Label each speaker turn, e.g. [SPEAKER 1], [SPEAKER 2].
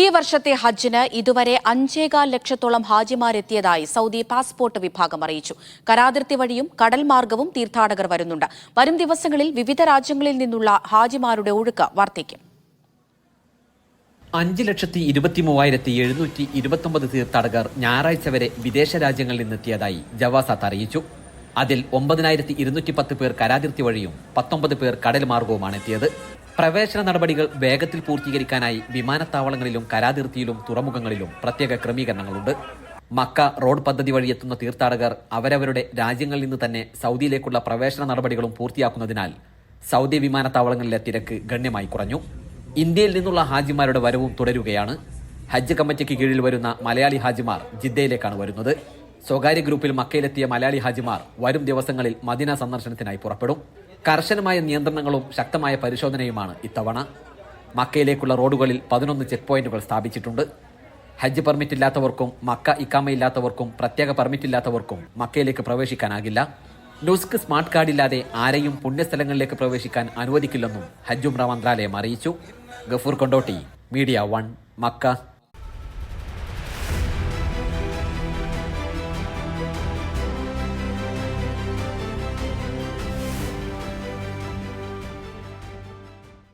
[SPEAKER 1] ഈ വർഷത്തെ ഹജ്ജിന് ഇതുവരെ അഞ്ചേകാൽ ലക്ഷത്തോളം ഹാജിമാരെത്തിയതായി സൗദി പാസ്പോർട്ട് വിഭാഗം അറിയിച്ചു. കരാതിർത്തി വഴിയും കടൽ മാർഗവും തീർത്ഥാടകർ വരുന്നുണ്ട്. വരും ദിവസങ്ങളിൽ വിവിധ രാജ്യങ്ങളിൽ നിന്നുള്ള ഹാജിമാരുടെ ഒഴുക്ക് വർദ്ധിക്കും.
[SPEAKER 2] അഞ്ച് ലക്ഷത്തി ഇരുപത്തി മൂവായിരത്തി എഴുന്നൂറ്റി ഇരുപത്തൊമ്പത് തീർത്ഥാടകർ ഞായറാഴ്ച വരെ വിദേശ രാജ്യങ്ങളിൽ നിന്നെത്തിയതായി ജവാസാത്ത് അറിയിച്ചു. അതിൽ ഒമ്പതിനായിരത്തി ഇരുന്നൂറ്റി പത്ത് പേർ കരാതിർത്തി വഴിയും പത്തൊമ്പത് പേർ കടൽ മാർഗവുമാണ് എത്തിയത്. പ്രവേശന നടപടികൾ വേഗത്തിൽ പൂർത്തീകരിക്കാനായി വിമാനത്താവളങ്ങളിലും കരാതിർത്തിയിലും തുറമുഖങ്ങളിലും പ്രത്യേക ക്രമീകരണങ്ങളുണ്ട്. മക്ക റോഡ് പദ്ധതി വഴി എത്തുന്ന തീർത്ഥാടകർ അവരവരുടെ രാജ്യങ്ങളിൽ നിന്ന് തന്നെ സൗദിയിലേക്കുള്ള പ്രവേശന നടപടികളും പൂർത്തിയാക്കുന്നതിനാൽ സൗദി വിമാനത്താവളങ്ങളിലെ തിരക്ക് ഗണ്യമായി കുറഞ്ഞു. ഇന്ത്യയിൽ നിന്നുള്ള ഹാജിമാരുടെ വരവും തുടരുകയാണ്. ഹജ്ജ് കമ്മിറ്റിക്ക് കീഴിൽ വരുന്ന മലയാളി ഹാജിമാർ ജിദ്ദയിലേക്കാണ് വരുന്നത്. സ്വകാര്യ ഗ്രൂപ്പിൽ മക്കയിലെത്തിയ മലയാളി ഹാജിമാർ വരും ദിവസങ്ങളിൽ മദിന സന്ദർശനത്തിനായി പുറപ്പെടും. കർശനമായ നിയന്ത്രണങ്ങളും ശക്തമായ പരിശോധനയുമാണ് ഇത്തവണ. മക്കയിലേക്കുള്ള റോഡുകളിൽ പതിനൊന്ന് ചെക്ക് പോയിന്റുകൾ സ്ഥാപിച്ചിട്ടുണ്ട്. ഹജ്ജ് പെർമിറ്റ് ഇല്ലാത്തവർക്കും മക്ക ഇക്കാമയില്ലാത്തവർക്കും പ്രത്യേക പെർമിറ്റ് ഇല്ലാത്തവർക്കും മക്കയിലേക്ക് പ്രവേശിക്കാനാകില്ല. നുസ്ക് സ്മാർട്ട് കാർഡ് ഇല്ലാതെ ആരെയും പുണ്യസ്ഥലങ്ങളിലേക്ക് പ്രവേശിക്കാൻ അനുവദിക്കില്ലെന്നും ഹജ്ജുംറ മന്ത്രാലയം അറിയിച്ചു. Gafoor Kondotty media one Mecca.